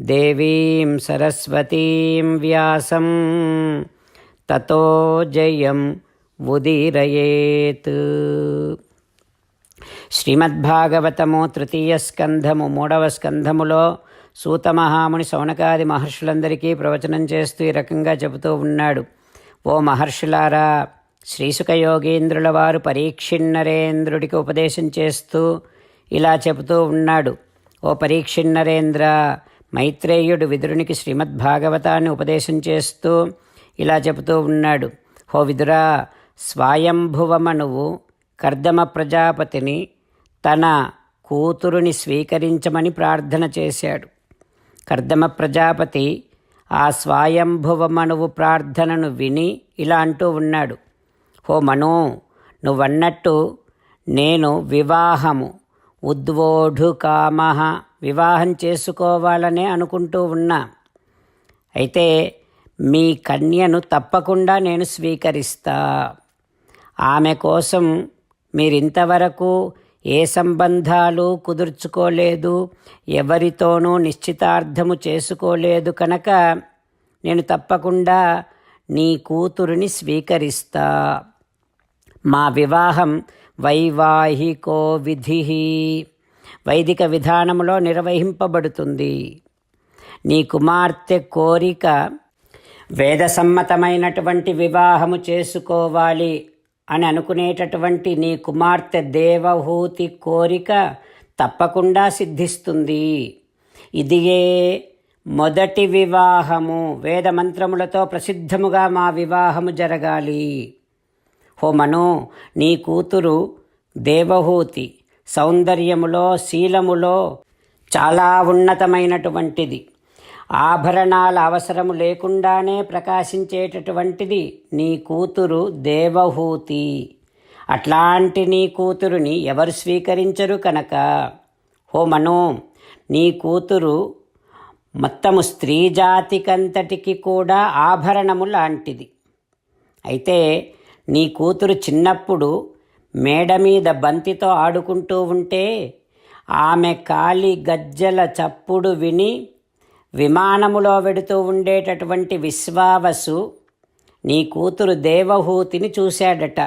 దేవీం సరస్వతీం వ్యాసం తతో జయం ఉదీరయేత్ శ్రీమద్భాగవతము తృతీయ స్కంధము మూడవ స్కంధములో సూత మహాముని సౌనకాది మహర్షులందరికీ ప్రవచనం చేస్తూ ఈ రకంగా చెబుతూ ఉన్నాడు. ఓ మహర్షులారా శ్రీసుక యోగేంద్రుల వారు పరీక్షిన్నరేంద్రుడికి ఉపదేశం చేస్తూ ఇలా చెబుతూ ఉన్నాడు. ఓ పరీక్షిన్నరేంద్ర మైత్రేయుడు విదురునికి శ్రీమద్భాగవతాన్ని ఉపదేశం చేస్తూ ఇలా చెబుతూ ఉన్నాడు. హో విదురా స్వాయంభువమనువు కర్దమ ప్రజాపతిని తన కూతురుని స్వీకరించమని ప్రార్థన చేశాడు. కర్దమ ప్రజాపతి ఆ స్వాయంభువమనువు ప్రార్థనను విని ఇలా అంటూ ఉన్నాడు. హో మను నువ్వన్నట్టు నేను వివాహము ఉద్వోఢుకామహ వివాహం చేసుకోవాలనే అనుకుంటూ ఉన్నా. అయితే మీ కన్యను తప్పకుండా నేను స్వీకరిస్తా. ఆమె కోసం మీరింతవరకు ఏ సంబంధాలు కుదుర్చుకోలేదు ఎవరితోనూ నిశ్చితార్థము చేసుకోలేదు కనుక నేను తప్పకుండా నీ కూతురుని స్వీకరిస్తా. మా వివాహం వైవాహికో విధి. వైదిక విధానములో నిర్వహింపబడుతుంది. నీ కుమార్తె కోరిక వేదసమ్మతమైనటువంటి వివాహము చేసుకోవాలి అని అనుకునేటటువంటి నీ కుమార్తె దేవహూతి కోరిక తప్పకుండా సిద్ధిస్తుంది. ఇదియే మొదటి వివాహము. వేదమంత్రములతో ప్రసిద్ధముగా మా వివాహము జరగాలి. హోమను నీ కూతురు దేవహూతి సౌందర్యములో శీలములో చాలా ఉన్నతమైనటువంటిది. ఆభరణాల అవసరము లేకుండానే ప్రకాశించేటటువంటిది నీ కూతురు దేవహూతి. అట్లాంటి నీ కూతురుని ఎవరు స్వీకరించరు కనుక? ఓ మనో నీ కూతురు మొత్తము స్త్రీ జాతికంతటికి కూడా ఆభరణము లాంటిది. అయితే నీ కూతురు చిన్నప్పుడు మేడ మీద బంతితో ఆడుకుంటూ ఉంటే ఆమె కాలి గజ్జల చప్పుడు విని విమానములో వెడుతూ ఉండేటటువంటి విశ్వావసు నీ కూతురు దేవహూతిని చూశాడట.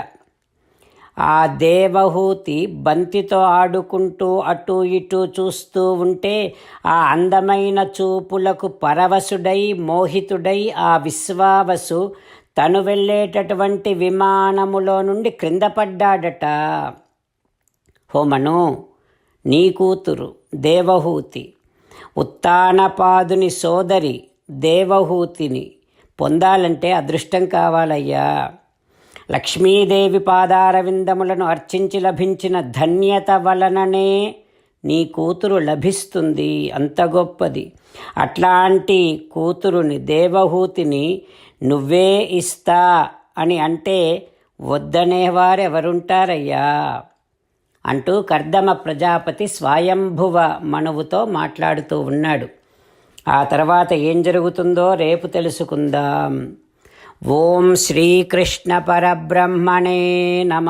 ఆ దేవహూతి బంతితో ఆడుకుంటూ అటూ ఇటూ చూస్తూ ఉంటే ఆ అందమైన చూపులకు పరవశుడై మోహితుడై ఆ విశ్వావసు తను వెళ్ళేటటువంటి విమానములో నుండి క్రింద పడ్డాడట. హోమను నీ కూతురు దేవహూతి ఉత్తానపాదుని సోదరి దేవహూతిని పొందాలంటే అదృష్టం కావాలయ్యా. లక్ష్మీదేవి పాదారవిందములను అర్చించి లభించిన ధన్యత వలననే నీ కూతురు లభిస్తుంది. అంత గొప్పది. అట్లాంటి కూతురుని దేవహూతిని నువ్వే ఇస్తా అని అంటే వద్దనేవారెవరుంటారయ్యా? అంటూ కర్దమ ప్రజాపతి స్వయంభువ మనువుతో మాట్లాడుతూ ఉన్నాడు. ఆ తర్వాత ఏం జరుగుతుందో రేపు తెలుసుకుందాం. ఓం శ్రీకృష్ణ పరబ్రహ్మణే నమ.